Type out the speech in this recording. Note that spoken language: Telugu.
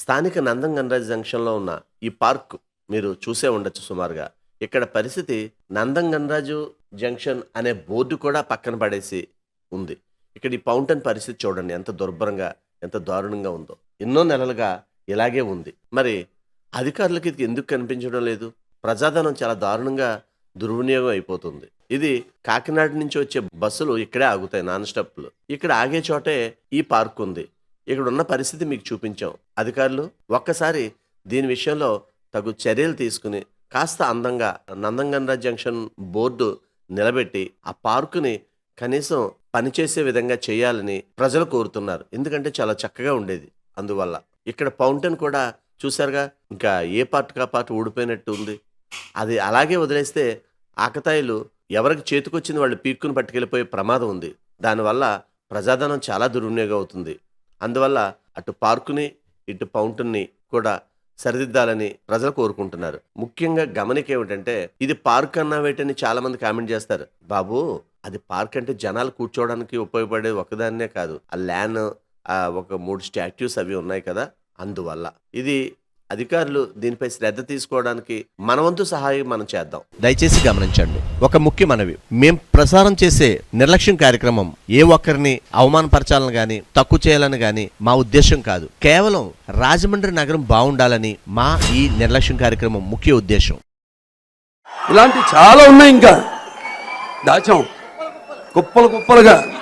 స్థానిక నందం గణరాజ్ జంక్షన్లో ఉన్న ఈ పార్క్ మీరు చూసే ఉండొచ్చు సుమారుగా. ఇక్కడ పరిస్థితి నందం గణరాజు జంక్షన్ అనే బోర్డు కూడా పక్కన పడేసి ఉంది. ఇక్కడ ఈ ఫౌంటైన్ పరిస్థితి చూడండి ఎంత దుర్భరంగా ఎంత దారుణంగా ఉందో. ఎన్నో నెలలుగా ఇలాగే ఉంది. మరి అధికారులకు ఇది ఎందుకు కనిపించడం లేదు? ప్రజాధనం చాలా దారుణంగా దుర్వినియోగం అయిపోతుంది. ఇది కాకినాడ నుంచి వచ్చే బస్సులు ఇక్కడే ఆగుతాయి నాన్ స్టాప్లు. ఇక్కడ ఆగే చోటే ఈ పార్క్ ఉంది. ఇక్కడ ఉన్న పరిస్థితి మీకు చూపించాం. అధికారులు ఒక్కసారి దీని విషయంలో తగు చర్యలు తీసుకుని కాస్త అందంగా నందంగన్రా జంక్షన్ బోర్డు నిలబెట్టి ఆ పార్కుని కనీసం పనిచేసే విధంగా చేయాలని ప్రజలు కోరుతున్నారు. ఎందుకంటే చాలా చక్కగా ఉండేది అందువల్ల. ఇక్కడ ఫౌంటైన్ కూడా చూసారుగా ఇంకా ఏ పార్ట్ కా పార్ట్ ఊడిపోయినట్టు ఉంది. అది అలాగే వదిలేస్తే ఆకతాయిలు ఎవరికి చేతికొచ్చింది వాళ్ళు పీక్కుని పట్టుకెళ్ళిపోయే ప్రమాదం ఉంది. దానివల్ల ప్రజాధనం చాలా దుర్వినియోగం అవుతుంది. అందువల్ల అటు పార్కుని ఇటు ఫౌంటైన్ని కూడా సరిదిద్దాలని ప్రజలు కోరుకుంటున్నారు. ముఖ్యంగా గమనిక ఏమిటంటే ఇది పార్క్ అన్నావేటని చాలా మంది కామెంట్ చేస్తారు. బాబు అది పార్క్ అంటే జనాలు కూర్చోవడానికి ఉపయోగపడే ఒకదాన్నే కాదు. ఆ ల్యాన్ ఒక మూడు స్టాట్యూస్ అవి ఉన్నాయి కదా అందువల్ల. ఇది అధికారులు దీనిపై శ్రద్ధ తీసుకోవడానికి మనవంతు సహాయం మనం చేద్దాం. దయచేసి గమనించండి ఒక ముఖ్య మనవి. మేం ప్రసారం చేసే నిర్లక్ష్యం కార్యక్రమం ఏ ఒక్కరిని అవమానపరచాలని గాని తక్కువ చేయాలని గాని మా ఉద్దేశం కాదు. కేవలం రాజమండ్రి నగరం బాగుండాలని మా ఈ నిర్లక్ష్యం కార్యక్రమం ముఖ్య ఉద్దేశం. ఇలాంటి చాలా ఉన్నాయి ఇంకా. దాచాం. కుప్పలు కుప్పలుగా.